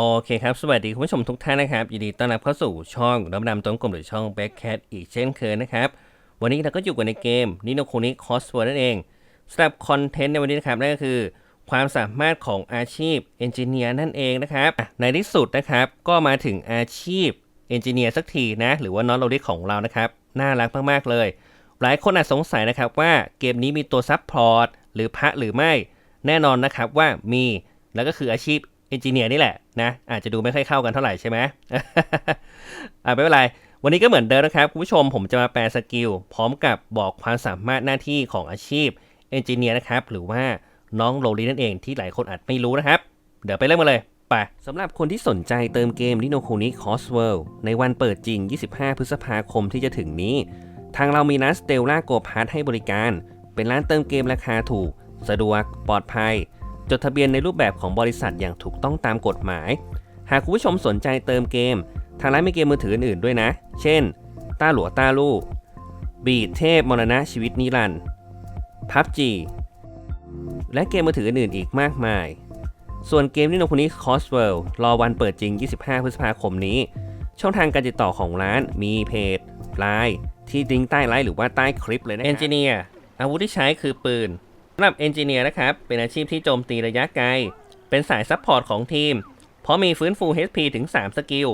โอเคครับ สวัสดีคุณผู้ชมทุกท่านนะครับ ยินดีต้อนรับเข้าสู่ช่องน้ำดำต้นกลมหรือช่อง Back Cat อีกเช่นเคยนะครับ วันนี้เราก็อยู่กันในเกมนิโนคุนิคอสเวิร์นั่นเองสำหรับคอนเทนต์ในวันนี้นะครับนั่นก็คือ ความสามารถของอาชีพเอนจิเนียร์นั่นเองนะครับ ในที่สุดนะครับ ก็มาถึงอาชีพเอนจิเนียร์สักทีนะ หรือว่าน้อตโลดิของเรานะครับ น่ารักมากๆเลย หลายคนอาจสงสัยนะครับว่าเกมนี้มีตัวซับพอร์ตหรือพระหรือไม่ แน่นอนนะครับว่ามี แล้วก็คืออาชีพ เอนจิเนียร์นี่แหละนะอาจจะดูไม่ค่อยเข้ากันเท่าไหร่ใช่ไหมอ่าไม่เป็นไร วันนี้ก็เหมือนเดิมนะครับ คุณผู้ชมผมจะมาแปลสกิล พร้อมกับบอกความสามารถหน้าที่ของอาชีพเอนจิเนียร์นะครับ หรือว่าน้องโรลีนั่นเองที่หลายคนอาจไม่รู้นะครับ เดี๋ยวไปเริ่มกันเลยไปสำหรับคนที่สนใจเติมเกม r ิโนคูนิคอสเวิลด์ในวันเปิดจริง 25 พฤษภาคมที่จะถึงนี้ ทางเรามีร้านสเตลล่าโกพาร์ทให้บริการ เป็นร้านเติมเกมราคาถูก สะดวกปลอดภัย จดทะเบียนในรูปแบบของบริษัทอย่างถูกต้องตามกฎหมาย หากคุณผู้ชมสนใจเติมเกม ทางร้านมีเกมมือถืออื่นๆด้วยนะ เช่น ต้าหลัวต้าลู่บีดเทพมรณะชีวิตนิรันดร์พับจีและเกมมือถืออื่นๆอีกมากมาย ส่วนเกมที่โนคุนิคอสเวิลด์รอวันเปิดจริง 25 พฤษภาคมนี้ ช่องทางการติดต่อของร้านมีเพจไลน์ที่ลิงก์ใต้ไลน์หรือว่าใต้คลิปเลยนะเอนจิเนียร์อาวุธที่ใช้คือปืน สำหรับเอนจิเนียร์นะครับ เป็นอาชีพที่โจมตีระยะไกล เป็นสายซัพพอร์ตของทีม เพราะมีฟื้นฟู HP ถึง 3 สกิล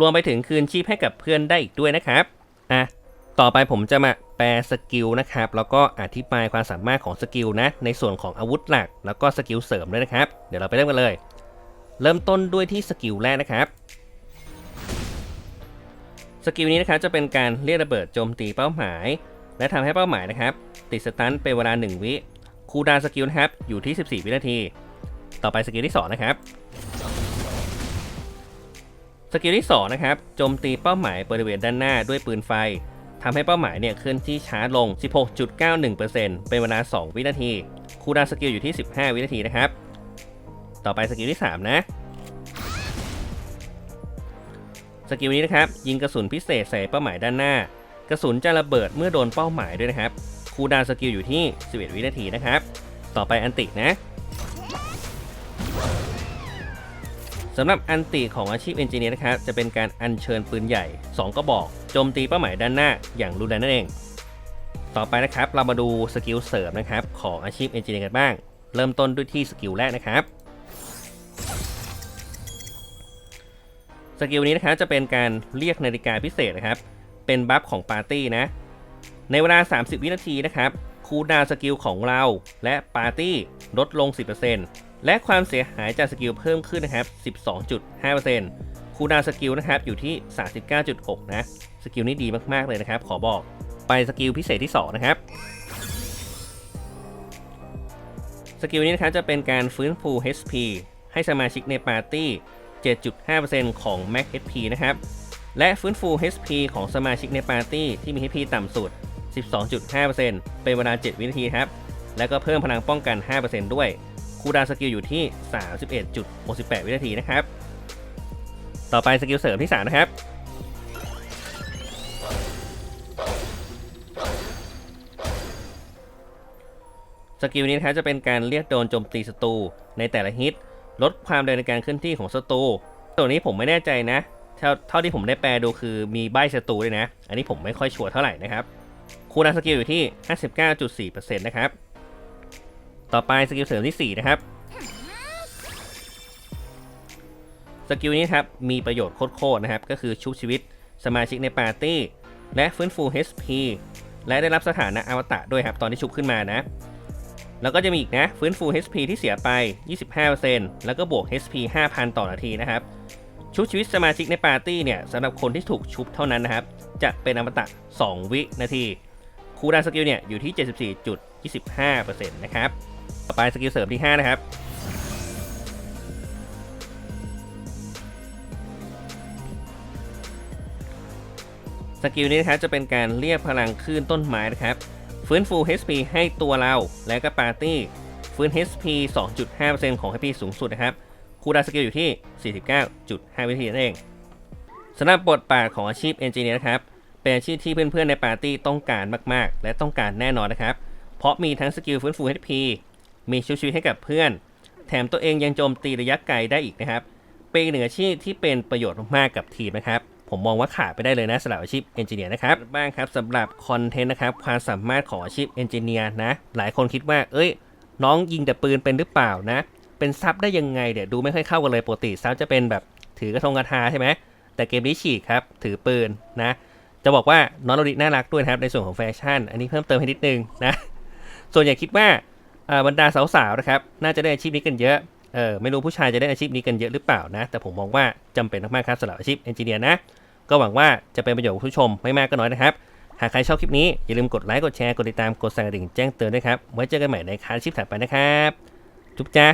รวมไปถึงคืนชีพให้กับเพื่อนได้อีกด้วยนะครับ อะ ต่อไปผมจะมาแปลสกิลนะครับ แล้วก็อธิบายความสามารถของสกิลนะ ในส่วนของอาวุธหลัก แล้วก็สกิลเสริมด้วยนะครับ เดี๋ยวเราไปเริ่มกันเลย เริ่มต้นด้วยที่สกิลแรกนะครับ สกิลนี้นะครับจะเป็นการเรียกระเบิดโจมตีเป้าหมาย และทำให้เป้าหมายนะครับ ติดสตันเป็นเวลา 1 วิ คูลดาวน์สกิลนะครับ อยู่ที่ 14 วินาที ต่อไปสกิลที่ 2 นะครับ สกิลที่ 2 นะครับ โจมตีเป้าหมายบริเวณด้านหน้าด้วยปืนไฟ ทำให้เป้าหมายเนี่ยเคลื่อนที่ช้าลง 16.91%เป็นเวลา 2 วินาที คูลดาวน์สกิลอยู่ที่ 15 วินาทีนะครับ ต่อไปสกิลที่ 3 นะ สกิลนี้นะครับ ยิงกระสุนพิเศษใส่เป้าหมายด้านหน้ากระสุนจะระเบิดเมื่อโดนเป้าหมายด้วยนะครับ คูลดาวน์สกิลอยู่ที่ 11 วินาทีนะครับ ต่อไปอันตินะสำหรับอันติของอาชีพเอนจิเนียร์นะครับจะเป็นการอัญเชิญปืนใหญ่ 2 กระบอกโจมตีเป้าหมายด้านหน้าอย่างรุนแรงนั่นเอง ต่อไปนะครับเรามาดูสกิลเสริมนะครับของอาชีพเอนจิเนียร์กันบ้าง เริ่มต้นด้วยที่สกิลแรกนะครับสกิลนี้นะครับจะเป็นการเรียกนาฬิกาพิเศษนะครับ เป็นบัฟของปาร์ตี้นะ ในเวลา 30 วินาทีนะครับ คูลดาวสกิลของเรา และปาร์ตี้ลดลง 10%และความเสียหายจากสกิลเพิ่มขึ้นนะครับ 12.5%คูลดาวน์สกิลนะครับอยู่ที่ 39.6 นะ สกิลนี้ดีมากๆเลยนะครับ ขอบอก ไปสกิลพิเศษที่ 2 นะครับ สกิลนี้นะครับจะเป็นการฟื้นฟู HP ให้สมาชิกในปาร์ตี้ 7.5%ของ Max HP นะครับและฟื้นฟู HP ของสมาชิกในปาร์ตี้ที่มี HP ต่ำสุด 12.5%เป็นเวลา 7 วินาทีครับ แล้วก็เพิ่มพลังป้องกัน 5%ด้วย คูดาสกิลอยู่ที่ 31.68 วินาทีนะครับ ต่อไปสกิลเสริมที่ 3 นะครับ สกิลนี้นะครับจะเป็นการเรียกโดนโจมตีศัตรูในแต่ละฮิต ลดความเร็วในการเคลื่อนที่ของศัตรูตัวนี้ผมไม่แน่ใจนะเท่าเท่าที่ผมได้แปลดูคือมีใบศัตรูด้วยนะ อันนี้ผมไม่ค่อยชัวร์เท่าไหร่นะครับ คูลดาวน์สกิลอยู่ที่ 59.4%นะครับ ต่อไปสกิลเสริมที่ 4 นะครับ สกิลนี้ครับ มีประโยชน์โคตรๆนะครับ ก็คือชุบชีวิตสมาชิกในปาร์ตี้ และฟื้นฟู HP และได้รับสถานะอวตารด้วยครับ ตอนที่ชุบขึ้นมานะ แล้วก็จะมีอีกนะ ฟื้นฟู HP ที่เสียไป 25%แล้วก็บวก HP 5,000 ต่อนาทีนะครับ ชุบชีวิตสมาชิกในปาร์ตี้เนี่ยสำหรับคนที่ถูกชุบเท่านั้นนะครับ จะเป็นอมตะ 2 วินาที คูลดาวน์สกิลเนี่ยอยู่ที่ 74.25%นะครับ ต่อไปสกิลเสริมที่ 5 นะครับ สกิลนี้นะครับจะเป็นการเรียกพลังคลื่นต้นไม้นะครับ ฟื้นฟู HP ให้ตัวเราและก็ปาร์ตี้ ฟื้น HP 2.5%ของ HP สูงสุดนะครับ คูลดาวน์สกิลอยู่ที่ 49.5 วินาทีนั่นเองสำหรับบทบาทของอาชีพเอนจิเนียร์นะครับ เป็นอาชีพที่เพื่อนๆในปาร์ตี้ต้องการมากๆ และต้องการแน่นอนนะครับ เพราะมีทั้งสกิลฟื้นฟู HP มีชุบชีวิตให้กับเพื่อน แถมตัวเองยังโจมตีระยะไกลได้อีกนะครับ เป็นหนึ่งอาชีพที่เป็นประโยชน์มากๆกับทีมนะครับ ผมมองว่าขาดไปได้เลยนะสำหรับอาชีพเอนจิเนียร์นะครับ บ้างครับสำหรับคอนเทนต์นะครับความสามารถของอาชีพเอนจิเนียร์นะ หลายคนคิดว่า เอ้ย น้องยิงแต่ปืนเป็นหรือเปล่านะ เป็นซับได้ยังไงเดี๋ยวดูไม่ค่อยเข้ากันเลยปกติซับจะเป็นแบบถือกระทงกระทาใช่ไหมแต่เกมนี้ฉีกครับถือปืนนะ จะบอกว่าน้องโรดิน่ารักด้วยนะครับในส่วนของแฟชั่น อันนี้เพิ่มเติมให้นิดนึงนะ ส่วนใหญ่คิดว่าบรรดาสาวๆนะครับน่าจะได้อาชีพนี้กันเยอะเออไม่รู้ผู้ชายจะได้อาชีพนี้กันเยอะหรือเปล่านะ แต่ผมมองว่าจำเป็นมากๆครับสำหรับอาชีพเอนจิเนียร์นะ ก็หวังว่าจะเป็นประโยชน์กับผู้ชมไม่มากก็น้อยนะครับ หากใครชอบคลิปนี้ อย่าลืมกดไลค์กดแชร์กดติดตามกดสั่นกระดิ่งแจ้งเตือนด้วยครับ ไว้เจอกันใหม่ในคลาสชิปถัดไปนะครับ จุ๊บจ้า